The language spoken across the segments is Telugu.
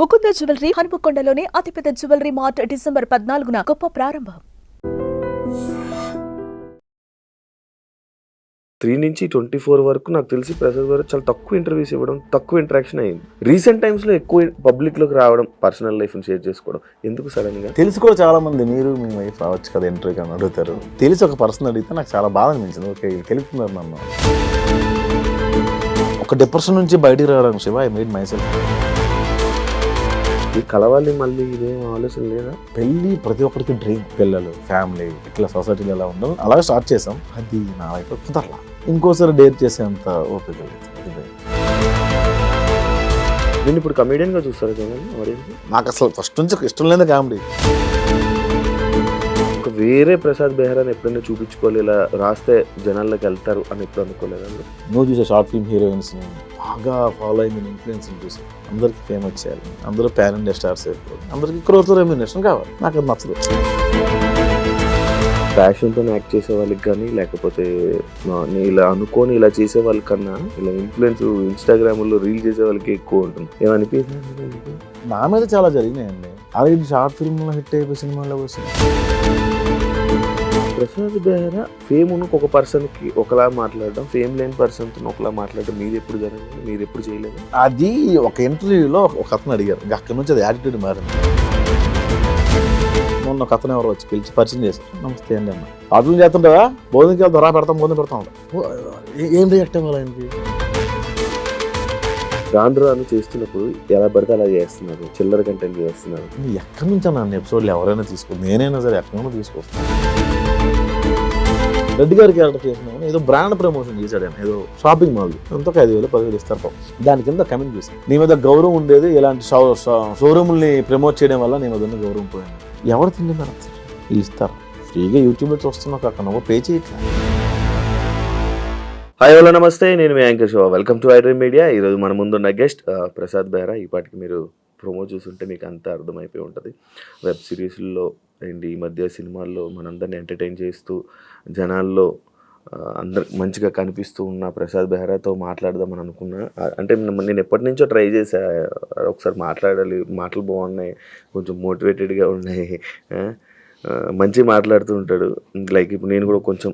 ముకుంద జ్యువెలరీ హనుమకొండలోని అతిపెద్ద జ్యువెలరీ మార్ట్ డిసెంబర్ పద్నాలుగున గొప్ప ప్రారంభం. త్రీ నుంచి ట్వంటీ ఫోర్ వరకు నాకు తెలిసి ప్రసాద్ గారు చాలా తక్కువ ఇంటర్వ్యూస్ ఇవ్వడం తక్కువ ఇంటరాక్షన్ అయింది. రీసెంట్ టైమ్స్లో ఎక్కువ పబ్లిక్లోకి రావడం పర్సనల్ లైఫ్ని షేర్ చేసుకోవడం ఎందుకు సడన్గా తెలిసి కూడా చాలా మంది మీరు మీ వైఫ్ రావచ్చు కదా ఇంటర్వ్యూకి అని అడుగుతారు. తెలిసి ఒక పర్సన్ అడిగితే నాకు చాలా బాధ అనిపించింది. ఓకే తెలుపుతున్నారు నన్ను. ఒక డిప్రెషన్ నుంచి బయటికి రావడానికి Shiva I made myself కలవాలి మళ్ళీ ఇదేం ఆలోచన లేదా? పెళ్ళి ప్రతి ఒక్కరికి డ్రీమ్ పిల్లలు ఫ్యామిలీ ఇట్లా సొసైటీలో ఎలా ఉండాలి అలాగే స్టార్ట్ చేసాం. అది నా వైపు కుదరలా. ఇంకోసారి డేర్ చేసేంత ఓపిక లేదు. నేను ఇప్పుడు కమేడియన్గా చూస్తారు కదా ఆడియన్స్ నాకు అసలు ఫస్ట్ నుంచి ఇష్టం లేదు కామెడీ వేరే ప్రసాద్ బెహ్రాని ఎప్పుడైనా చూపించుకోవాలి ఇలా రాస్తే జనాల్లోకి వెళ్తారు అని ఎప్పుడు అనుకోలేదండి నువ్వు చూసే షార్ట్ ఫిల్మ్ హీరోయిన్స్ బాగా ఫాలో అయిన ఇన్ఫ్లుయెన్స్ చూసి. అందరికి ఫేమస్ చేయాలి అందరూ ప్యాన్ ఇండియా స్టార్స్ అయిపోవాలి అందరికి క్రోర్తో రెమ్యునేషన్ కావాలి. నాకు అది నచ్చదు ప్యాషన్తో యాక్ట్ చేసే వాళ్ళకి కానీ లేకపోతే ఇలా అనుకోని ఇలా చేసే వాళ్ళకన్నా ఇలా ఇన్ఫ్లుయెన్స్ ఇన్స్టాగ్రామ్లో రీల్ చేసే వాళ్ళకి ఎక్కువ ఉంటుంది. ఏమనిపించింది నా మీద చాలా జరిగినాయండి. అది షార్ట్ ఫిల్మ్లో హిట్ అయిపోయి సినిమాలో వచ్చింది ప్రసాద్ బెహ్రా ఫేమ్ ఉన్న ఒక పర్సన్కి ఒకలా మాట్లాడడం ఫేమ్ లేని పర్సన్తో ఒకలా మాట్లాడడం మీరు ఎప్పుడు జరిగింది? మీరు ఎప్పుడు చేయలేదు? అది ఒక ఇంటర్వ్యూలో ఒక అతను అడిగారు. అక్కడి నుంచి అది యాటిట్యూడ్ మారింది. మొన్న ఒక అతను ఎవరో వచ్చి పిలిచి పరిచయం చేశారు. నమస్తే అండి అన్న. అర్థం చేస్తుంటావా? భోజనంకి వెళ్తాం రా పెడతాం భోజనం పెడతాం ఏ- రియాక్ట్ అవ్వాలి ఆయనకి? రాను రాను చేస్తున్నప్పుడు ఎలా పడితే అలా చేస్తున్నారు? చిల్లర కంటెంట్ చేస్తున్నారు. ఎక్కడి నుంచి నన్ను ఎపిసోడ్లు ఎవరైనా తీసుకో నేనైనా సరే ఎక్కడి నుండి తీసుకొస్తాను రెడ్డి గారి క్యారెక్టర్ చేసినామని ఏదో బ్రాండ్ ప్రమోషన్ చేశాడు ఆయన. ఏదో షాపింగ్ మాల్ ఎంతో ఒక ఐదు వేలు పదివేలు ఇస్తారు పాపం. దాని కింద కమెంట్ చేసి నీ మీద గౌరవం ఉండేది ఇలాంటి షో షోరూముల్ని ప్రమోట్ చేయడం వల్ల నీ మీద ఉన్న గౌరవం పోయింది. ఎవరు తింటున్నారు వీళ్ళు ఇస్తారు. ఫ్రీగా యూట్యూబ్లో చూస్తున్నావు కాక నువ్వు పే చేయట్లా? హాయ్ హలో నమస్తే. నేను మీ anchor show welcome to iDream media ఈరోజు మన ముందున్న గెస్ట్ ప్రసాద్ బెహ్రా. ఈ పాటికి మీరు ప్రోమో చూస్తుంటే మీకు అంతా అర్థమైపోయి ఉంటుంది. వెబ్ సిరీస్లో అండ్ ఈ మధ్య సినిమాల్లో మనందరిని ఎంటర్టైన్ చేస్తూ జనాల్లో అందరు మంచిగా కనిపిస్తూ ఉన్న ప్రసాద్ బెహ్రాతో మాట్లాడదామని అనుకున్నా. అంటే నేను ఎప్పటి నుంచో ట్రై చేశా ఒకసారి మాట్లాడాలి మాటలు బాగున్నాయి కొంచెం మోటివేటెడ్గా ఉన్నాయి మంచి మంచిగా మాట్లాడుతూ ఉంటాడు. లైక్ ఇప్పుడు నేను కూడా కొంచెం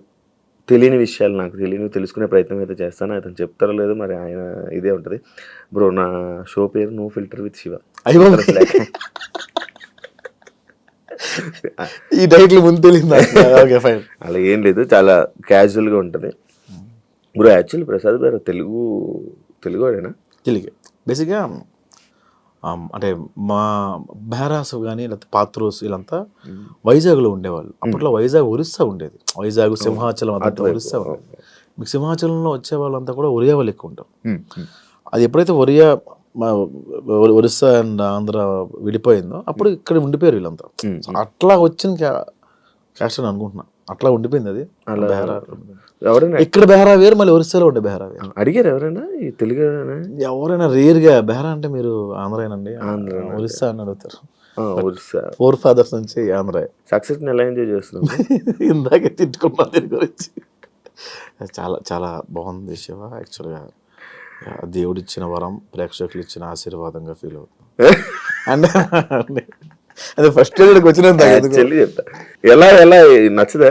తెలియని విషయాలు నాకు తెలియని తెలుసుకునే ప్రయత్నం అయితే చేస్తాను. అతను చెప్తారో లేదో మరి ఆయన ఇదే ఉంటుంది. బ్రో నా షో పేరు నో ఫిల్టర్ విత్ శివ. అయ్యో. ఈ టైటిల్ ముందు తెలియదు? ఓకే ఫైన్ అలా ఏం లేదు. చాలా క్యాజువల్గా ఉంటుంది. బ్రో యాక్చువల్లీ ప్రసాద్ గారు తెలుగు తెలుగువాడేనా తెలుగే. బేసిక్గా అంటే మా బెహరాస్ కానీ లేకపోతే పాత్రోస్ వీళ్ళంతా వైజాగ్లో ఉండేవాళ్ళు. అప్పట్లో వైజాగ్ ఒరిస్సా ఉండేది. వైజాగ్ సింహాచలం అదంతా అటువైపు. ఒరిస్సా ఉండేది. మీకు సింహాచలంలో వచ్చే వాళ్ళంతా కూడా ఒరియా వాళ్ళు ఎక్కువ ఉంటారు. అది ఎప్పుడైతే ఒరియా మా ఒరిస్సా అండ్ ఆంధ్ర విడిపోయిందో అప్పుడు ఇక్కడ ఉండిపోయారు వీళ్ళంతా. అట్లా వచ్చిన క్యా- క్యాస్ట్ అని అనుకుంటున్నా. అట్లా ఉండిపోయింది అది. ఎవరైనా ఇక్కడ బెహరా వేరు మళ్ళీ ఒరిస్సాలో ఉండే బెహరా వేరు. అడిగారు ఎవరైనా? ఈ తెలుగు ఎవరైనా రేర్గా బెహరా అంటే మీరు ఆంధ్రేనండి ఆంధ్రానండి. ఒరిస్సా అని అడుగుతారు. ఒరిస్సా. ఫోర్ ఫాదర్స్ నుంచి ఆంధ్ర సక్సెస్ ఎలా ఎంజాయ్ చేస్తున్నాం ఇందాకే తిట్టుకున్నా దీని గురించి. చాలా చాలా బాగుంది శివ యాక్చువల్గా దేవుడిచ్చిన వరం ప్రేక్షకులు ఇచ్చిన ఆశీర్వాదంగా ఫీల్ అవుతుంది. అండ్ అదే ఫస్ట్ ఇయర్కి వచ్చినంత ఎందుకు? చెల్లి చెప్తా. ఎలా ఎలా నచ్చదా?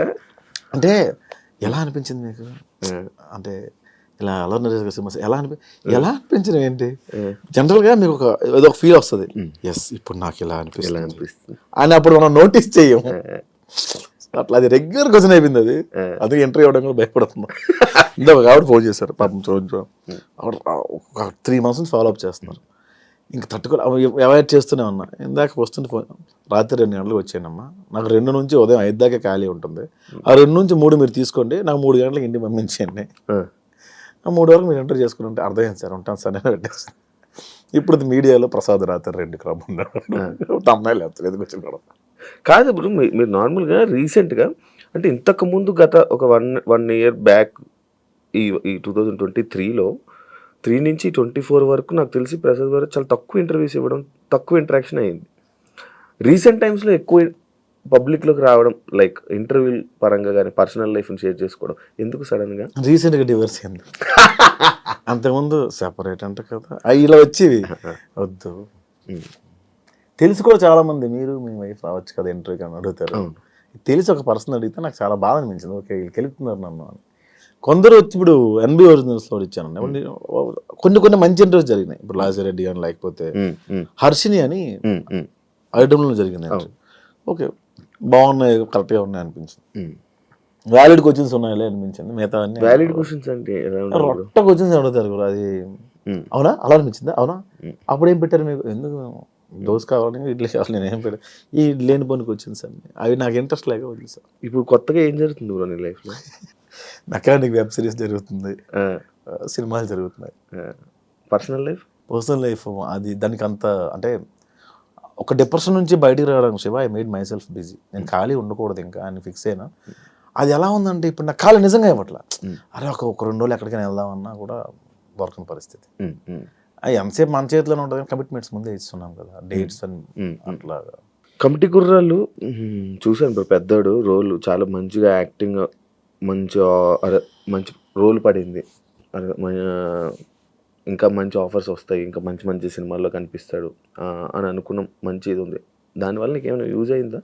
అంటే ఎలా అనిపించింది మీకు? అంటే ఇలా అలా సినిమా ఎలా అనిపి ఎలా అనిపించింది ఏంటి? జనరల్గా మీకు ఒక ఏదో ఒక ఫీల్ వస్తుంది. ఎస్ ఇప్పుడు నాకు ఇలా ఎలా అనిపిస్తుంది. అని అప్పుడు మనం నోటీస్ చెయ్యం అట్లా అది రెగ్యులర్ క్వశ్చన్ అయిపోయింది అది. అందుకే ఎంట్రీ అవ్వడం కూడా భయపడుతున్నా. ఇంకా ఒక ఆవిడ ఫోన్ చేశారు. పాపం చూడండి ఆవిడ ఒక త్రీ మంత్స్ నుంచి ఫాలో అప్ చేస్తున్నారు. ఇంకా తట్టుకో అవాయిడ్ చేస్తూనే ఉన్నా. ఇందాక వస్తుంటే ఫోన్. రాత్రి రెండు గంటలకు వచ్చానమ్మా నాకు రెండు నుంచి ఉదయం ఐదు దాకా ఖాళీ ఉంటుంది. ఆ రెండు నుంచి మూడు మీరు తీసుకోండి. నాకు మూడు గంటలకు ఇంటికి పంపించండి ఆ. మూడు వరకు మీరు ఎంటర్ చేసుకుని ఉంటే అర్థమైంది సార్? ఉంటాను సార్ నేను పెట్టేస్తాను ఇప్పుడు మీడియాలో ప్రసాద్ రాత్రి రెండు క్రమం ఉన్నాడు. అమ్మాయిలు లేస్తారు ఎందుకు వచ్చిన గొడవ. కాదు ఇప్పుడు మీ- మీరు నార్మల్గా రీసెంట్గా అంటే ఇంతకు ముందు గత ఒక వన్ వన్ ఇయర్ బ్యాక్ ఈ ఈ టూ థౌజండ్ ట్వంటీ త్రీలో త్రీ నుంచి ట్వంటీ ఫోర్ వరకు నాకు తెలిసి ప్రసాద్ గారు చాలా తక్కువ ఇంటర్వ్యూస్ ఇవ్వడం తక్కువ ఇంటరాక్షన్ అయింది. రీసెంట్ టైమ్స్లో ఎక్కువ పబ్లిక్లోకి రావడం లైక్ ఇంటర్వ్యూ పరంగా కానీ పర్సనల్ లైఫ్ని షేర్ చేసుకోవడం ఎందుకు సడన్గా రీసెంట్గా డివర్స్ అయింది. అంతకుముందు సెపరేట్ అంట కదా. ఇలా వచ్చేవి. వద్దు. తెలిసి కూడా చాలా మంది మీరు మీ వైఫ్ రావచ్చు కదా ఇంటర్వ్యూకి అని అడుగుతారు. తెలిసి ఒక పర్సన్ అడిగితే నాకు చాలా బాధ అనిపించింది. ఓకే వీళ్ళు కెలుపుతున్నారు నన్ను అని. కొందరు వచ్చి ఇప్పుడు ఎన్బి ఒరిజినల్స్లో ఇచ్చాను కొన్ని కొన్ని మంచి ఇంటర్వ్యూస్ జరిగినాయి. ఇప్పుడు లాజిరెడ్డి అని లేకపోతే హర్షిని అని ఐటమ్లో జరిగింది. ఓకే బాగున్నాయి కరెక్ట్గా ఉన్నాయి అనిపించింది. వ్యాలిడ్ క్వశ్చన్స్ ఉన్నాయిలే అనిపించింది. మిగతా అన్ని వ్యాలిడ్ క్వశ్చన్స్ అంటే? రొట్ట క్వశ్చన్స్ అడుగుతారు అది అవునా? అలా అనిపించిందా? అవునా. అప్పుడు ఏం పెట్టారు మీకు ఎందుకు దోశ కావాలి ఇడ్లీ కావాలి నేను ఏం పెట్టాను ఈ లేని పనికి వచ్చింది సార్ అవి నాకు ఇంట్రెస్ట్ లేక వదిలి సార్ ఇప్పుడు కొత్తగా ఏం జరుగుతుంది బ్రో నీ లైఫ్లో? మెకానిక్ వెబ్ సిరీస్ జరుగుతుంది. సినిమాలు జరుగుతున్నాయి. పర్సనల్ లైఫ్ పర్సనల్ లైఫ్ అది దానికి అంత అంటే ఒక డిప్రెషన్ నుంచి బయటికి రావడానికి Shiva I made myself busy నేను ఖాళీ ఉండకూడదు ఇంకా అని ఫిక్స్ అయినా. అది ఎలా ఉందంటే ఇప్పుడు నాకు ఖాళీ నిజంగా ఇవ్వట్ల. అరే ఒక ఒక రెండు రోజులు ఎక్కడికైనా వెళ్దామన్నా కూడా దొరకని పరిస్థితి. అది ఎంతసేపు మన చేతిలోనే ఉంటుంది కమిట్మెంట్స్ ముందే ఇస్తున్నాం కదా డేట్స్ అని అట్లా కమిటీ కుర్రాళ్ళు చూశాను బ్రో పెద్దోడు రోల్ చాలా మంచిగా యాక్టింగ్ మంచి మంచి రోల్ పడింది. ఇంకా మంచి ఆఫర్స్ వస్తాయి. ఇంకా మంచి మంచి సినిమాల్లో కనిపిస్తాడు. అని అనుకున్నాం. మంచి ఇది ఉంది. దానివల్ల నీకు ఏమైనా యూజ్ అయిందా?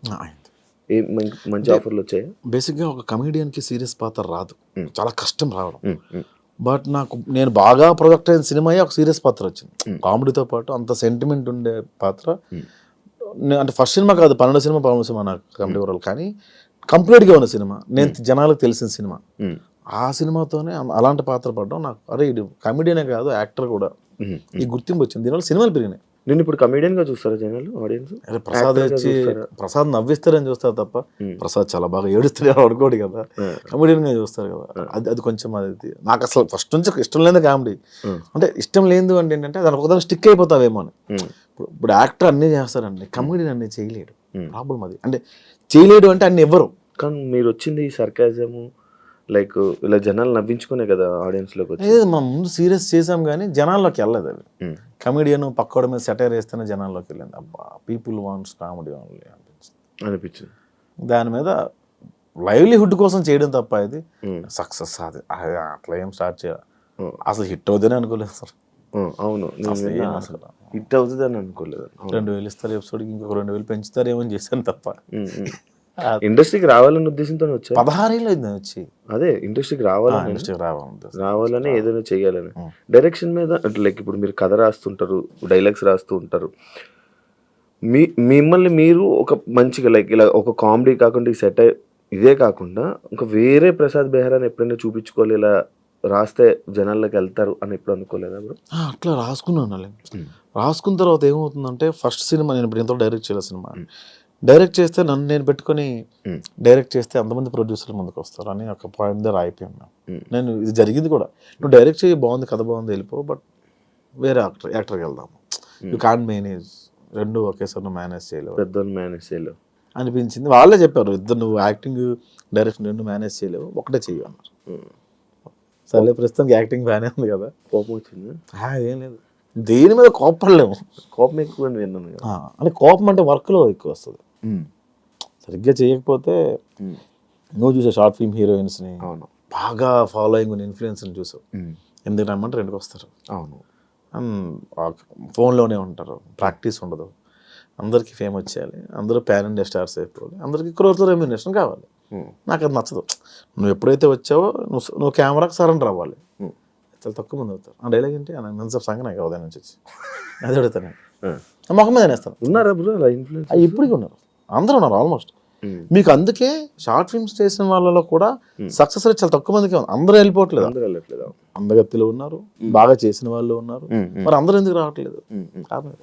ఏ మంచి ఆఫర్లు వచ్చాయా? బేసిక్గా ఒక కమెడియన్కి సీరియస్ పాత్ర రాదు. చాలా కష్టం రావడం. బట్ నాకు నేను బాగా ప్రొజెక్ట్ అయిన సినిమా ఒక సీరియస్ పాత్ర వచ్చింది. కామెడీతో పాటు అంత సెంటిమెంట్ ఉండే పాత్ర. అంటే ఫస్ట్ సినిమా కాదు పన్నెండు సినిమా పదమూడు సినిమా నాకు కామెడీ వరల్ కానీ కంప్లీట్గా ఉన్న సినిమా. నేను జనాలకు తెలిసిన సినిమా. ఆ సినిమాతోనే అలాంటి పాత్ర పడడం నాకు అరే ఇది కమెడీనే కాదు యాక్టర్ కూడా. ఈ గుర్తింపు వచ్చింది. దీనివల్ల సినిమాలు పెరిగినాయి. నేను ఇప్పుడు comedian గా చూస్తారా జనాలు ఆడియన్స్ అరే ప్రసాద్ వచ్చి? ప్రసాద్ నవ్విస్తారని చూస్తారు తప్ప. ప్రసాద్ చాలా బాగా ఏడుస్తాడు అనుకోడు కదా. కమెడియన్గా చూస్తారు కదా. అది అది కొంచెం అది నాకు అసలు ఫస్ట్ నుంచి ఇష్టం లేని కామెడీ. అంటే ఇష్టం లేదు అంటే ఏంటంటే దాని ఒకదాని స్టిక్ అయిపోతావేమో అని. ఇప్పుడు ఇప్పుడు యాక్టర్ అన్నీ చేస్తారండి. కమెడీని అన్నీ చేయలేడు. ప్రాబ్లం అది. అంటే చేయలేడు అంటే అన్ని ఇవ్వరు కానీ మీరు వచ్చింది ఈ సర్కాజము లైక్ ఇలా జనాలు నవ్వించుకునే కదా ఆడియన్స్లోకి వచ్చి లేదు మనం ముందు సీరియస్ చేసాం కానీ జనాల్లోకి వెళ్ళదు అవి మ్మ్. కమెడియన్ పక్కోడి మీద సెటైర్ వేస్తేనే జనాల్లోకి వెళ్ళింది అబ్బా పీపుల్ వాంట్స్ కామెడీ ఓన్లీ అనిపించింది అనిపించింది దాని మీద లైవ్లీహుడ్ కోసం చేయడం తప్ప ఇది. సక్సెస్ అది అది అట్లా ఏం స్టార్ట్ చేయాలి. అసలు హిట్ అవుతుందని అనుకోలేదు సార్. అవును. హిట్ అవుతుంది అని అనుకోలేదు. రెండు వేలు ఇస్తారు ఎపిసోడ్కి ఇంకొక రెండు వేలు పెంచుతారేమో అని చేశాను తప్ప. ఇండస్ట్రీకి రావాలన్న ఉద్దేశంతో వచ్చా పదహారేళ్ళు అయింది వచ్చి. అదే ఇండస్ట్రీకి రావాలని ఇండస్ట్రీకి రావాలి రావాలని ఏదైనా చేయాలని. డైరెక్షన్ మీద అంటే లైక్ ఇప్పుడు మీరు కథ రాస్తుంటారు డైలాగ్స్ రాస్తూ ఉంటారు. మీ మిమ్మల్ని మీరు ఒక మంచిగా లైక్ ఇలా ఒక కామెడీ కాకుండా ఈ సెట్ ఇదే కాకుండా ఇంకా వేరే ప్రసాద్ బెహ్రాని ఎప్పుడైనా చూపించుకోవాలి ఇలా రాస్తే జనాల్లోకి వెళ్తారు అని ఎప్పుడు అనుకోలేదా బ్రో? అట్లా రాసుకున్నాను. రాసుకున్న తర్వాత ఏమవుతుందంటే ఫస్ట్ సినిమా నేను ఇప్పుడు ఎంతో డైరెక్ట్ చేయాలి సినిమా. డైరెక్ట్ చేస్తే నన్ను నేను పెట్టుకొని. డైరెక్ట్ చేస్తే అంతమంది ప్రొడ్యూసర్లు ముందుకు వస్తారు అని ఒక పాయింట్ దగ్గర అయిపోయాను మ్మ్. నేను ఇది జరిగింది కూడా. నువ్వు డైరెక్ట్ చేయి బాగుంది కథ బాగుంది వెళ్ళిపో బట్ వేరే యాక్టర్ యాక్టర్కి వెళ్దాము. యూ కాన్ మేనేజ్ రెండు ఒకేసారి మేనేజ్ చేయలేవు. పెద్దోళ్ళు మేనేజ్ చేయలేవు. అనిపించింది. వాళ్ళే చెప్పారు ఇద్దరు నువ్వు యాక్టింగ్ డైరెక్షన్ రెండు మేనేజ్ చేయలేవు ఒకటే చెయ్యి అన్నారు. సర్లే ప్రస్తుతానికి యాక్టింగ్ బాగానే ఉంది కదా. కోపం వచ్చింది? ఏం లేదు. దేని మీద కోపడలేము కోపం ఎక్కువ విన్నాను అంటే కోపం అంటే వర్క్లో ఎక్కువ వస్తుంది. సరిగ్గా చేయకపోతే నువ్వు చూసే షార్ట్ ఫిల్మ్ హీరోయిన్స్ని అవును. బాగా ఫాలోయింగ్ ఉన్న ఇన్ఫ్లుయెన్స్ని చూసావు ఎందుకు రమ్మంటే రెండుకి వస్తారు. అవును. ఫోన్లోనే ఉంటారు. ప్రాక్టీస్ ఉండదు. అందరికీ ఫేమ్ వచ్చేయాలి. అందరూ ప్యాన్ ఇండియా స్టార్స్ అయిపోవాలి. అందరికీ క్రోర్తో రెమ్యునేషన్ కావాలి. నాకు అది నచ్చదు. నువ్వు ఎప్పుడైతే వచ్చావో నువ్వు నువ్వు కెమెరాకి సరెండర్ అవ్వాలి. చాలా తక్కువ మంది అవుతారు. ఆ డైలాగ్ ఏంటి? నన్ను సంగ నాకు ఉదయం నుంచి వచ్చి అది అడుగుతాను మొహం మీద నేస్తాను ఉన్నారా అవి ఇప్పటికీ ఉన్నారు. అందరూ ఉన్నారు ఆల్మోస్ట్ మీకు అందుకే షార్ట్ ఫిల్మ్స్ చేసిన వాళ్ళలో కూడా సక్సెస్ రేట్ చాలా తక్కువ మందికి అందరూ వెళ్ళిపోవట్లేదు. అందరూ వెళ్ళట్లేదు. అందగత్తిలో ఉన్నారు బాగా చేసిన వాళ్ళు ఉన్నారు. మరి అందరూ ఎందుకు రావట్లేదు. కారణం.